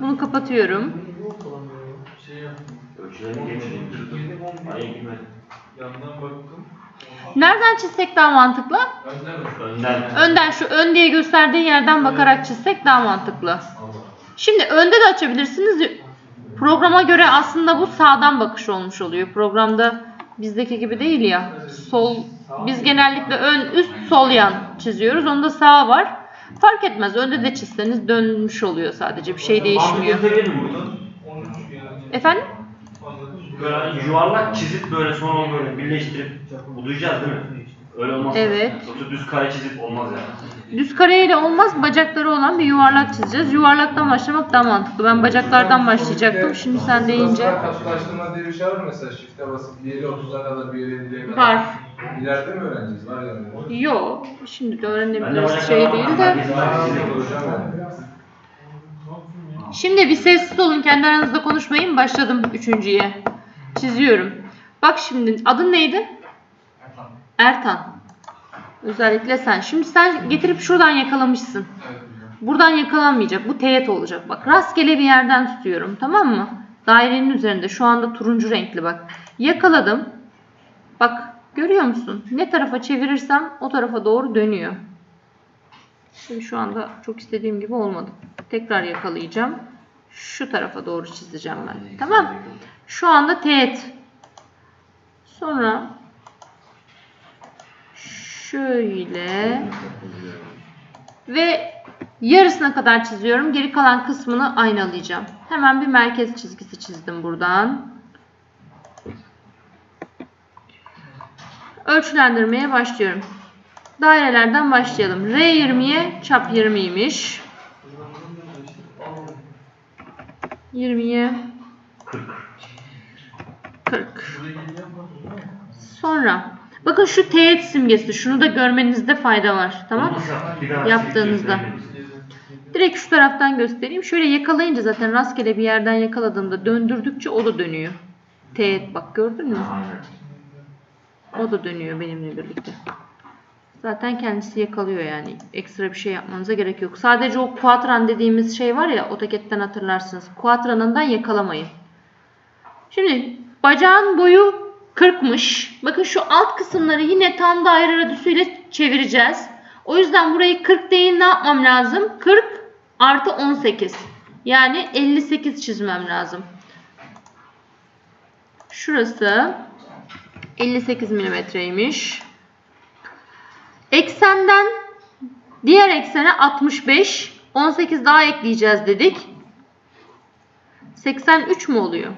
Bunu kapatıyorum. Nereden çizsek daha mantıklı? Önden? Önden. Şu ön diye gösterdiği yerden bakarak çizsek daha mantıklı. Şimdi önde de açabilirsiniz. Programa göre aslında bu sağdan bakış olmuş oluyor. Programda bizdeki gibi değil ya. Sol biz genellikle ön üst sol yan çiziyoruz. Onda sağ var. Fark etmez. Önde de çizseniz dönmüş oluyor sadece. Bir şey değişmiyor. Buradan 13 gelecek. Efendim? Böyle yuvarlak çizip böyle sonra böyle birleştirip budayacağız değil mi? Öyle olmaz. Evet. Yoksa düz kare çizip olmaz yani. Düz kareyle olmaz. Bacakları olan bir yuvarlak çizeceğiz. Yuvarlaktan başlamak daha mantıklı. Ben bacaklardan başlayacaktım. Şimdi sen deyince Karşılaştırma diye bir şey var mı mesela shift'e basıp bir yere 30'a kadar bir yere 50'ye kadar? var. İleride mi öğreneceğiz? Var yani. Yo. Şimdi de öğrenebiliriz şey değil de. Şimdi bir sessiz olun. Kendi aranızda konuşmayın. Başladım üçüncüye. Çiziyorum. Bak şimdi adın neydi? Ertan. Özellikle sen. Şimdi sen getirip şuradan yakalamışsın. Buradan yakalanmayacak. Bu teğet olacak. Bak rastgele bir yerden tutuyorum. Tamam mı? Dairenin üzerinde. Şu anda turuncu renkli bak. Yakaladım. Bak görüyor musun? Ne tarafa çevirirsem o tarafa doğru dönüyor. Şimdi şu anda çok istediğim gibi olmadı. Tekrar yakalayacağım. Şu tarafa doğru çizeceğim ben. Tamam. Şu anda teğet. Sonra şöyle ve yarısına kadar çiziyorum. Geri kalan kısmını aynalayacağım. Hemen bir merkez çizgisi çizdim buradan. Ölçülendirmeye başlıyorum. Dairelerden başlayalım. R20'ye çap 20'ymiş. 20'ye 40. Sonra bakın şu teğet simgesi. Şunu da görmenizde fayda var. Tamam? Daha Yaptığınızda. Direkt şu taraftan göstereyim. Şöyle yakalayınca zaten rastgele bir yerden yakaladığımda döndürdükçe o da dönüyor. Teğet bak gördün mü? O da dönüyor benimle birlikte. Zaten kendisi yakalıyor yani. Ekstra bir şey yapmanıza gerek yok. Sadece o kuatran dediğimiz şey var ya AutoCAD'den hatırlarsınız. Kuatranından yakalamayın. Şimdi bacağın boyu 40'mış. Bakın şu alt kısımları yine tam daire radüsüyle çevireceğiz. O yüzden burayı 40 değil ne yapmam lazım? 40 artı 18. Yani 58 çizmem lazım. Şurası 58 milimetreymiş. Eksenden diğer eksene 65. 18 daha ekleyeceğiz dedik. 83 mü oluyor?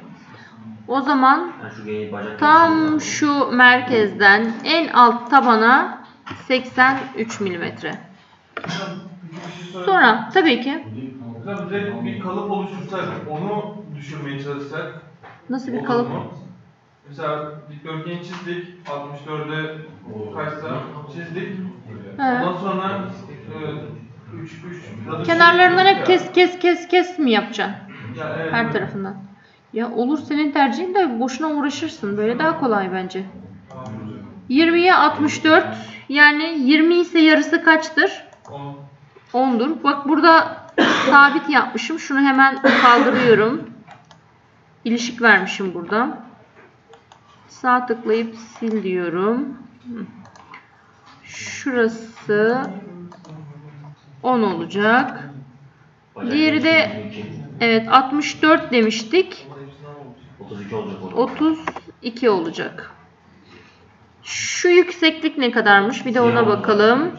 O zaman tam şu merkezden en alt tabana 83 milimetre. Sonra tabii ki Hocam direkt bir kalıp oluştursak, onu düşürmeye çalışsak. nasıl bir kalıp? mu? Mesela dikdörtgeni çizdik, 64'e kaçsa çizdik. Ondan sonra 3 3 Kenarlarından hep kes kes kes kes mi yapacaksın? Ya, evet, Her tarafından. Ya olur senin tercihin de boşuna uğraşırsın. Böyle daha kolay bence. Tamam hocam. 20'ye 64 yani 20 ise yarısı kaçtır? O 10'dur. Bak burada sabit yapmışım. Şunu hemen kaldırıyorum. İlişik vermişim burada. Sağ tıklayıp sil diyorum. Şurası 10 olacak. Diğeri de- geçti, 22. Evet 64 demiştik. 32 olacak o. 32 olacak. Şu yükseklik ne kadarmış? Bir de ona bakalım.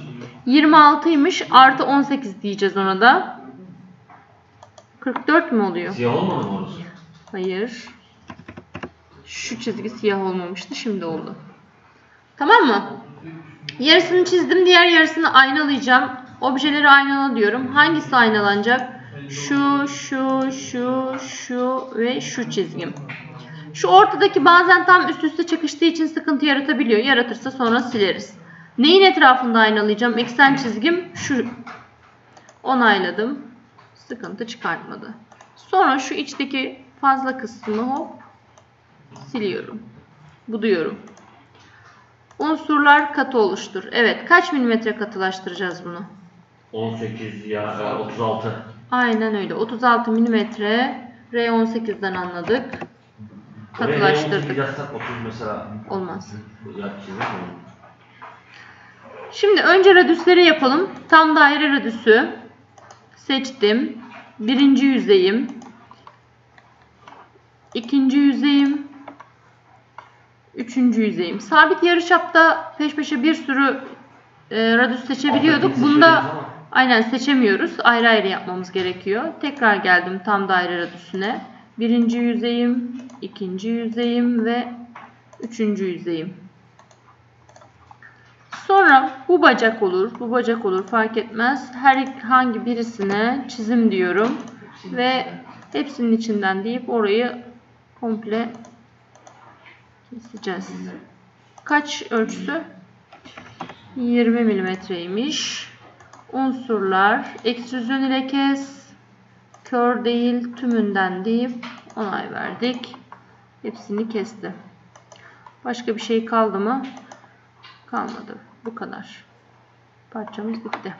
26'ymış. Artı 18 diyeceğiz ona da. 44 mü oluyor? Siyah olmadı mı orası? Hayır. Şu çizgi siyah olmamıştı. Şimdi oldu. Tamam mı? Yarısını çizdim. Diğer yarısını aynalayacağım. Objeleri aynala diyorum. Hangisi aynalanacak? Şu, şu, şu, şu ve şu çizgim. Şu ortadaki bazen tam üst üste çakıştığı için sıkıntı yaratabiliyor. Yaratırsa sonra sileriz. Neyin etrafında aynalayacağım? Eksen çizgim şu. Onayladım. Sıkıntı çıkartmadı. Sonra şu içteki fazla kısmını hop siliyorum. Buduyorum. Unsurlar katı oluştur. Evet. Kaç milimetre katılaştıracağız bunu? 18 ya e, 36. Aynen öyle. 36 milimetre R18'den anladık. Oraya 18 Katılaştırdık. yazsak 30 mesela. Olmaz. Mi? Şimdi önce radüsleri yapalım. Tam daire radüsü seçtim. Birinci yüzeyim. İkinci yüzeyim. Üçüncü yüzeyim. Sabit yarıçapta peş peşe bir sürü e, radüs seçebiliyorduk. Bunda. Aynen seçemiyoruz. Ayrı ayrı yapmamız gerekiyor. Tekrar geldim tam daire radüsüne. Birinci yüzeyim, ikinci yüzeyim ve üçüncü yüzeyim. Sonra bu bacak olur, bu bacak olur fark etmez. Herhangi birisine çizim diyorum ve hepsinin içinden deyip orayı komple keseceğiz. Kaç ölçüsü? 20 milimetreymiş. Unsurlar ekstrüzyon ile kes. Kör değil tümünden deyip onay verdik. Hepsini kesti. Başka bir şey kaldı mı? Kalmadı. Bu kadar. Parçamız bitti.